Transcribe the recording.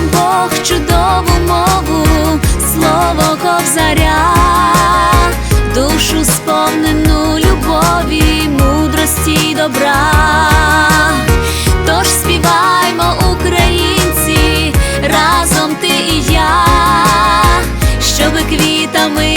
нам Бог чудову мову, слово ковзаря, душу сповнену любові, мудрості й добра, тож співаймо, українці, разом ти і я, щоби квітами.